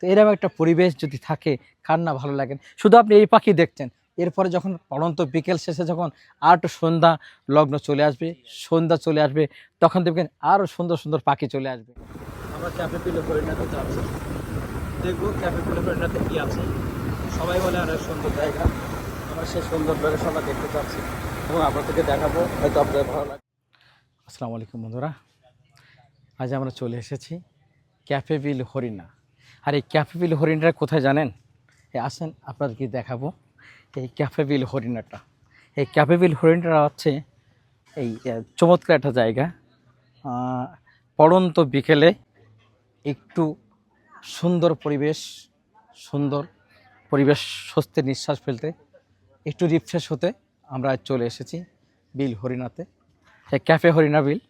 তো এরকম একটা পরিবেশ যদি থাকে কার না ভালো লাগে? শুধু আপনি এই পাখি দেখছেন। এরপরে যখন পড়ন্ত বিকেল শেষে যখন আর একটু সন্ধ্যা লগ্ন চলে আসবে সন্ধ্যা চলে আসবে তখন দেখবেন আরও সুন্দর সুন্দর পাখি চলে আসবে। আমরা ক্যাফে পিলে হরিণাতে যাচ্ছি। দেখব ক্যাফে পিলে হরিণাতে কী আছে। সবাই বলে অনেক সুন্দর জায়গা। আমরা সেই সুন্দর লোকেশনটা দেখতে চাচ্ছি এবং আপনাদেরকে দেখাবো হয়তো আপনাদের ভালো লাগবে আসসালামু আলাইকুম বন্ধুরা। আজ আমরা চলে এসেছি ক্যাফে বিল হরিণা। আর এই ক্যাফে বিল হরিণাটা কোথায় জানেন? আসেন, আপনাদেরকে দেখাবো এই ক্যাফে বিল হরিণাটা। এই ক্যাফে বিল হরিণাটা হচ্ছে এই চমৎকার একটা জায়গা। পড়ন্ত বিকেলে একটু সুন্দর পরিবেশ সুন্দর পরিবেশ, স্বস্তির নিঃশ্বাস ফেলতে একটু রিফ্রেশ হতে আমরা চলে এসেছি বিল হরিণাতে। ক্যাফে হরিণা বিল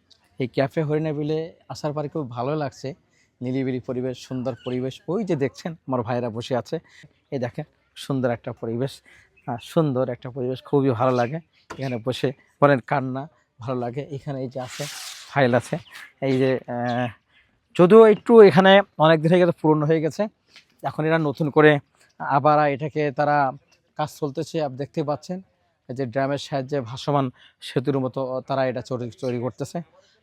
এই ক্যাফে হরিণা বিলে আসার পরে খুব ভালো লাগছে। নিলিবিলি পরিবেশ, সুন্দর পরিবেশ। ওই যে দেখছেন, আমার ভাইরা বসে আছে। এই দেখেন, সুন্দর একটা পরিবেশ। সুন্দর একটা পরিবেশ, খুবই ভালো লাগে। এখানে বসে বলেন কান্না, ভালো লাগে। এখানে এই যে আছে, ফাইল আছে। এই যে যদিও একটু এখানে অনেক দিন হয়ে গেছে, পুরনো হয়ে গেছে। এখন এরা নতুন করে আবার এটাকে তারা কাজ চলতেছে আপনি দেখতে পাচ্ছেন। যে ড্রামের সাহায্যে ভাসমান সেতুর মতো তারা এটা তৈরি করতেছে।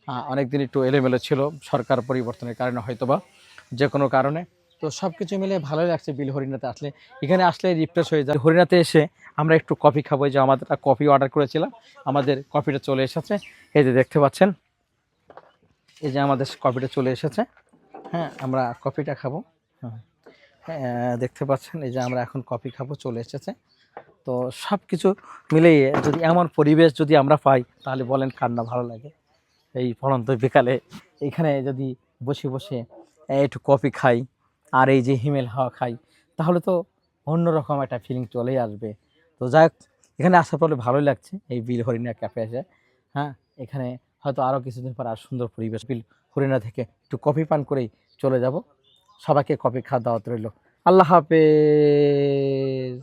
অনেক দিন একটু এলোমেলো ছিল সরকার পরিবর্তনের কারণে হয়তোবা যে কোনো কারণে। তো সব কিছু মিলে ভালোই লাগছে বিল হরিণাতে আসলে। এখানে আসলে রিফ্রেশ হয়ে যায়। হরিণাতে এসে আমরা একটু কফি খাব যে আমাদের একটা কফি অর্ডার করেছিলাম। আমাদের কফিটা চলে এসেছে। এই যে দেখতে পাচ্ছেন। এই যে আমাদের কফিটা চলে এসেছে। হ্যাঁ আমরা কফিটা খাব। হুম। হ্যাঁ, দেখতে পাচ্ছেন। এই যে আমরা এখন কফি খাব চলে এসেছে। তো সব কিছু মিলিয়ে যদি এমন পরিবেশ যদি আমরা পাই তাহলে বলেন কার না ভালো লাগে। এই পড়ন্ত বিকালে এখানে যদি বসে বসে একটু কফি খাই আর এই যে হিমেল হাওয়া খাই, তাহলে তো অন্যরকম একটা ফিলিং চলেই আসবে। তো যাই এখানে আসার পরে ভালোই লাগছে এই বিল হরিণা ক্যাফে এসে। হ্যাঁ এখানে হয়তো আরও কিছুদিন পর আর সুন্দর পরিবেশ। বিল হরিণা থেকে একটু কফি পান করেই চলে যাব। সবাইকে কফি খাওয়া দাওয়াত রইল। আল্লাহ হাফেজ।